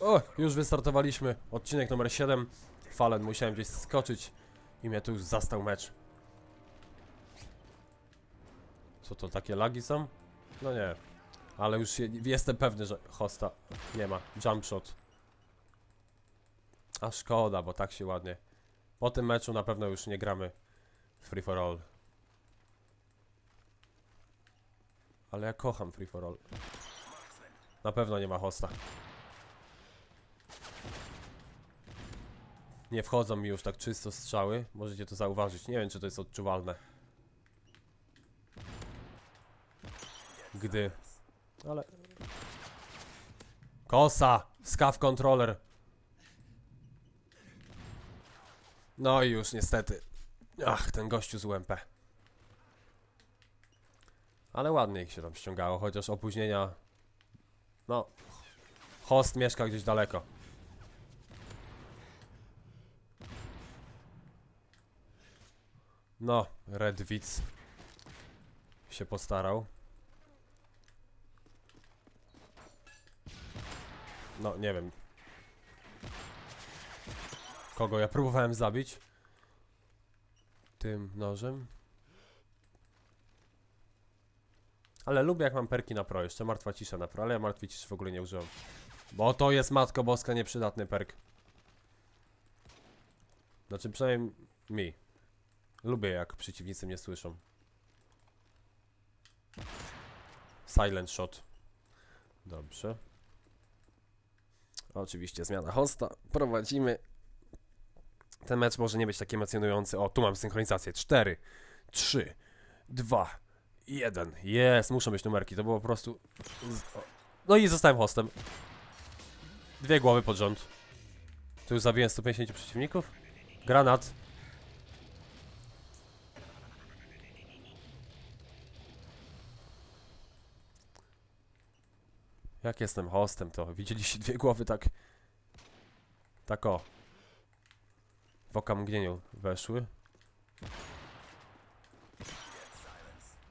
O, już wystartowaliśmy. Odcinek numer 7. Falen, musiałem gdzieś skoczyć i mnie tu już zastał mecz. Co to, takie lagi są? No nie. Ale już je, jestem pewny, że hosta nie ma. Jump shot. A szkoda, bo tak się ładnie. Po tym meczu na pewno już nie gramy free for all. Ale ja kocham free for all. Na pewno nie ma hosta. Nie wchodzą mi już tak czysto strzały. Możecie to zauważyć. Nie wiem, czy to jest odczuwalne. Gdy. Ale. Kosa! Scav controller. No i już niestety. Ach, ten gościu z UMP. Ale ładnie ich się tam ściągało, chociaż opóźnienia. No. Host mieszka gdzieś daleko. No, Red Witz się postarał. No, nie wiem. Kogo ja próbowałem zabić? Tym nożem. Ale lubię jak mam perki na pro, jeszcze martwa cisza na pro, ale ja martwej ciszy w ogóle nie użyłem. Bo to jest Matko Boska nieprzydatny perk. Znaczy przynajmniej mi. Lubię jak przeciwnicy mnie słyszą. Silent shot. Dobrze. Oczywiście zmiana hosta. Prowadzimy. Ten mecz może nie być taki emocjonujący. O, tu mam synchronizację. 4, 3, 2, 1. Jest, muszą być numerki. To było po prostu. No i zostałem hostem. Dwie głowy pod rząd. Tu już zabiłem 150 przeciwników. Granat. Jak jestem hostem, to widzieliście dwie głowy tak. Tak o. W okamgnieniu weszły.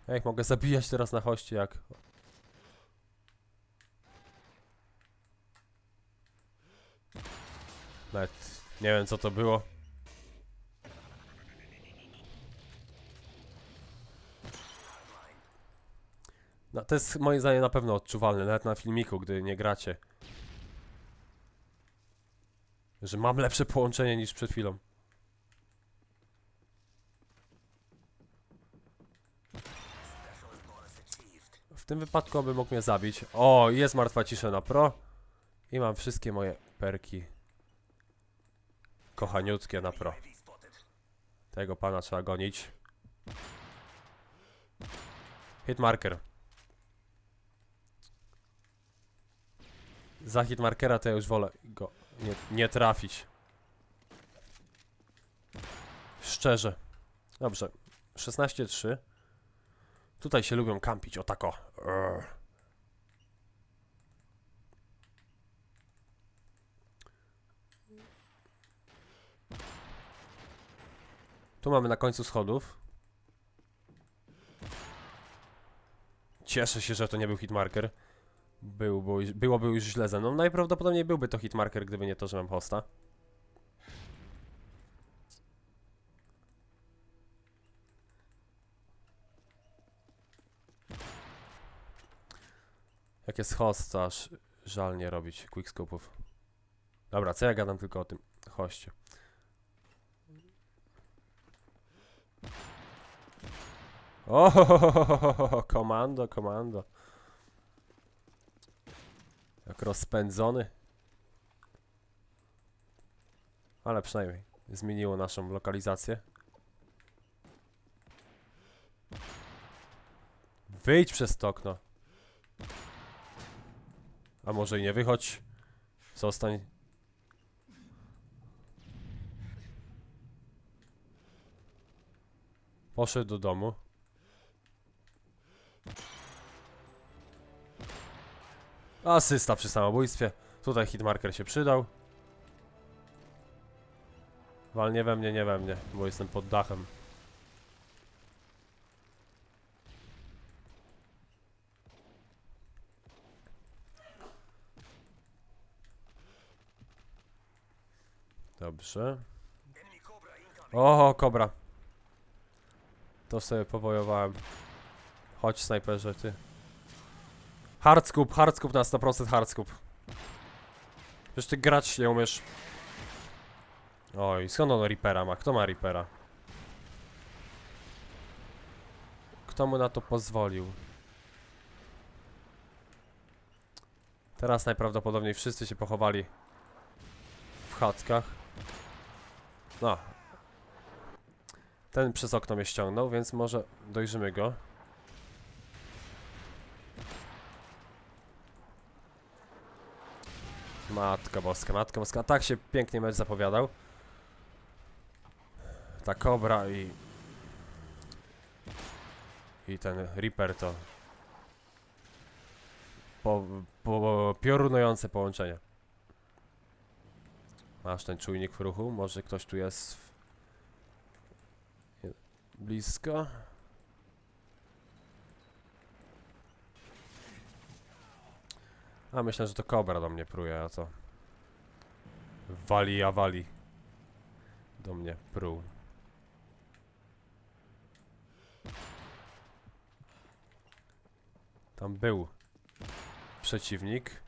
Ja ich mogę zabijać teraz na hoście jak. Nawet nie wiem co to było. No, to jest moim zdaniem na pewno odczuwalne, nawet na filmiku, gdy nie gracie. Że mam lepsze połączenie niż przed chwilą. W tym wypadku aby mógł mnie zabić. O, jest martwa cisza na pro. I mam wszystkie moje perki. Kochaniutkie na pro. Tego pana trzeba gonić. Hitmarker. Za hitmarkera to ja już wolę go nie, nie trafić. Szczerze. Dobrze. 16-3. Tutaj się lubią kampić, o tako. Urgh. Tu mamy na końcu schodów. Cieszę się, że to nie był hitmarker. Był, bo, byłoby już źle ze mną. Najprawdopodobniej byłby to hitmarker, gdyby nie to, że mam hosta. Jak jest host, aż żal nie robić quickscope'ów. Dobra, co ja gadam tylko o tym hoście. O, komando, komando. Jak rozpędzony. Ale przynajmniej zmieniło naszą lokalizację. Wyjdź przez to okno. A może i nie wychodź. Zostań. Poszedł do domu. Asysta przy samobójstwie. Tutaj hitmarker się przydał. Wal nie we mnie, nie we mnie, bo jestem pod dachem. Dobrze. O, kobra. To sobie powojowałem. Chodź, snajperze, ty. Hardscoop, hardscoop na 100% hardscoop. Przecież ty grać nie umiesz. Oj, skąd on Reapera ma? Kto ma Reapera? Kto mu na to pozwolił? Teraz najprawdopodobniej wszyscy się pochowali w chatkach. No. Ten przez okno mnie ściągnął, więc może dojrzymy go. Matka boska, matka boska. Tak się pięknie mecz zapowiadał. Ta kobra i... I ten Reaper to... Po, po, piorunujące połączenie. Masz ten czujnik w ruchu? Może ktoś tu jest w... blisko? A myślę, że to kobra do mnie pruje, a to... Wali, a wali. Do mnie pruł. Tam był przeciwnik.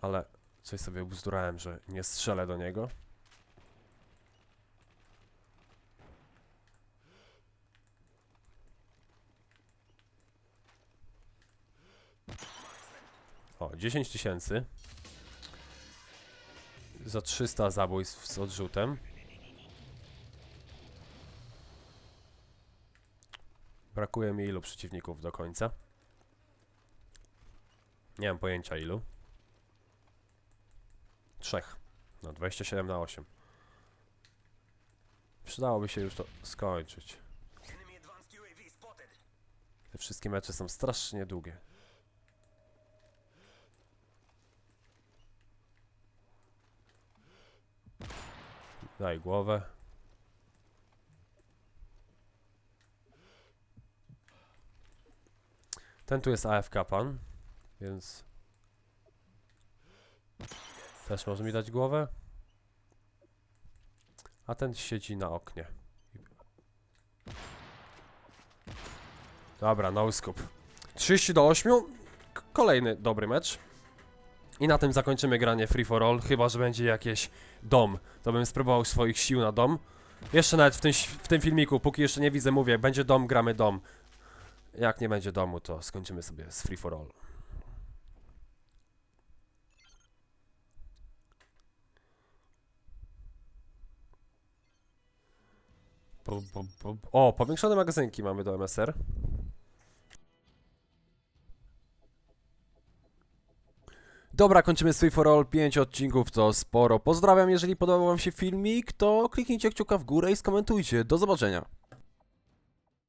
Ale coś sobie ubzdurałem, że nie strzelę do niego. O, 10 tysięcy. Za 300 zabójstw z odrzutem. Brakuje mi ilu przeciwników do końca. Nie mam pojęcia ilu. Trzech. No, 27 na 8. Przydałoby się już to skończyć. Te wszystkie mecze są strasznie długie. Daj głowę. Ten tu jest AFK pan, więc też może mi dać głowę. A ten siedzi na oknie. Dobra, no scoop. 30 do 8. K- Kolejny dobry mecz. I na tym zakończymy granie free for all, chyba że będzie jakieś dom. To bym spróbował swoich sił na dom. Jeszcze nawet w tym, w tym filmiku, póki jeszcze nie widzę, mówię, będzie dom, gramy dom. Jak nie będzie domu, to skończymy sobie z free for all. O, powiększone magazynki mamy do MSR. Dobra, kończymy Free for All. 5 odcinków to sporo. Pozdrawiam, jeżeli podobał Wam się filmik, to kliknijcie kciuka w górę i skomentujcie. Do zobaczenia.